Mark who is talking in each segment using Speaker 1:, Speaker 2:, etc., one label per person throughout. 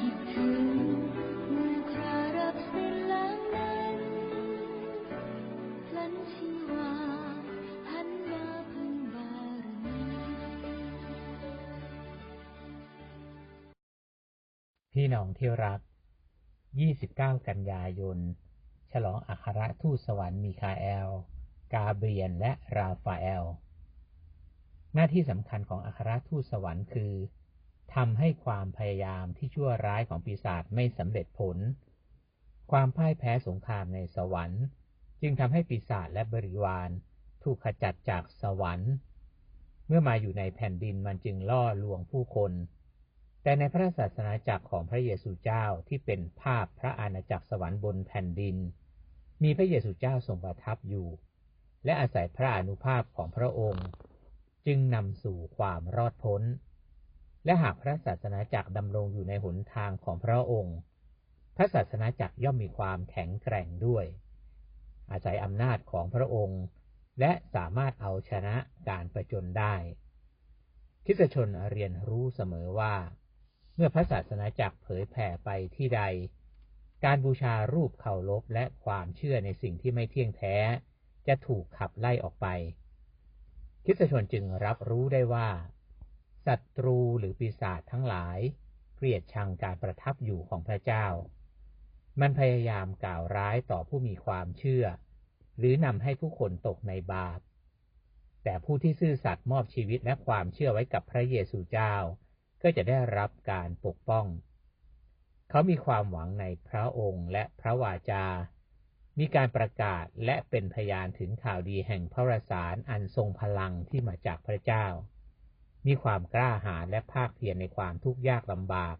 Speaker 1: พี่น้องที่รัก 29 กันยายน ฉลองอัครทูตสวรรค์มีคาแอล กาเบียน และราฟาเอล หน้าที่สำคัญของอัครทูตสวรรค์คือ ทำให้ความพยายามที่ชั่วร้ายของปีศาจไม่สำเร็จผล ความพ่ายแพ้สงครามในสวรรค์ จึงทำให้ปีศาจและบริวาร ถูกขจัดจากสวรรค์ เมื่อมาอยู่ในแผ่นดินมันจึงล่อลวงผู้คน แต่ในพระศาสนาจักรของพระเยซูเจ้าที่เป็นภาพพระอาณาจักรสวรรค์บนแผ่นดิน มีพระเยซูเจ้าทรงประทับอยู่ และอาศัยพระอนุภาพของพระองค์ จึงนำสู่ความรอดพ้น และหากพระศาสนาจักรดำรงอยู่ในหนทางของพระองค์ พระศาสนาจักรย่อมมีความแข็งแกร่งด้วย อาศัยอำนาจของพระองค์ และสามารถเอาชนะการประจนได้ คิสชนเรียนรู้เสมอว่า เมื่อพระศาสนาจักรเผยแผ่ไปที่ใด การบูชารูปเคารพและความเชื่อในสิ่งที่ไม่เที่ยงแท้ จะถูกขับไล่ออกไปคิสชนจึงรับรู้ได้ว่า ศัตรูหรือปีศาจทั้งหลายเกลียดชังการประทับอยู่ของพระเจ้า มันพยายามกล่าวร้ายต่อผู้มีความเชื่อ หรือนำให้ผู้คนตกในบาป แต่ผู้ที่ซื่อสัตย์มอบชีวิตและความเชื่อไว้กับพระเยซูเจ้า ก็จะได้รับการปกป้อง เขามีความหวังในพระองค์และพระวาจา มีการประกาศและเป็นพยานถึงข่าวดีแห่งพระรสารอันทรงพลังที่มาจากพระเจ้า มีความกล้าหาญและภาคเพียรในความทุกข์ยากลำบาก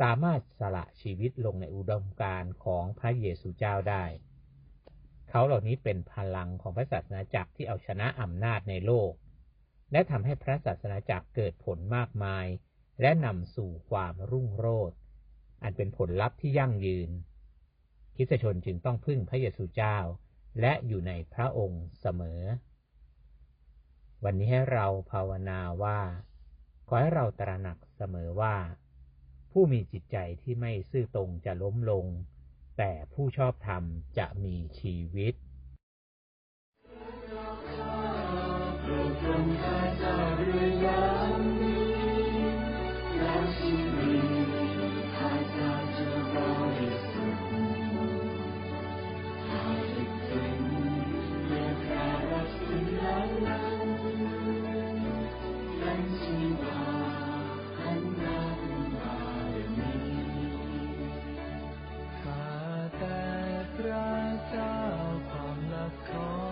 Speaker 1: สามารถสละชีวิตลงในอุดมการณ์ของพระเยซูเจ้าได้ เขาเหล่านี้เป็นพลังของพระศาสนาจักรที่เอาชนะอำนาจในโลก และทำให้พระศาสนาจักรเกิดผลมากมาย และนำสู่ความรุ่งโรจน์อันเป็นผลลัพธ์ที่ยั่งยืนคิสชนจึงต้องพึ่งพระเยซูเจ้า และอยู่ในพระองค์เสมอ วันนี้ให้เราภาวนาว่า ขอให้เราตระหนักเสมอว่า ผู้มีจิตใจที่ไม่ซื่อตรงจะล้มลง แต่ผู้ชอบธรรมจะมีชีวิต call.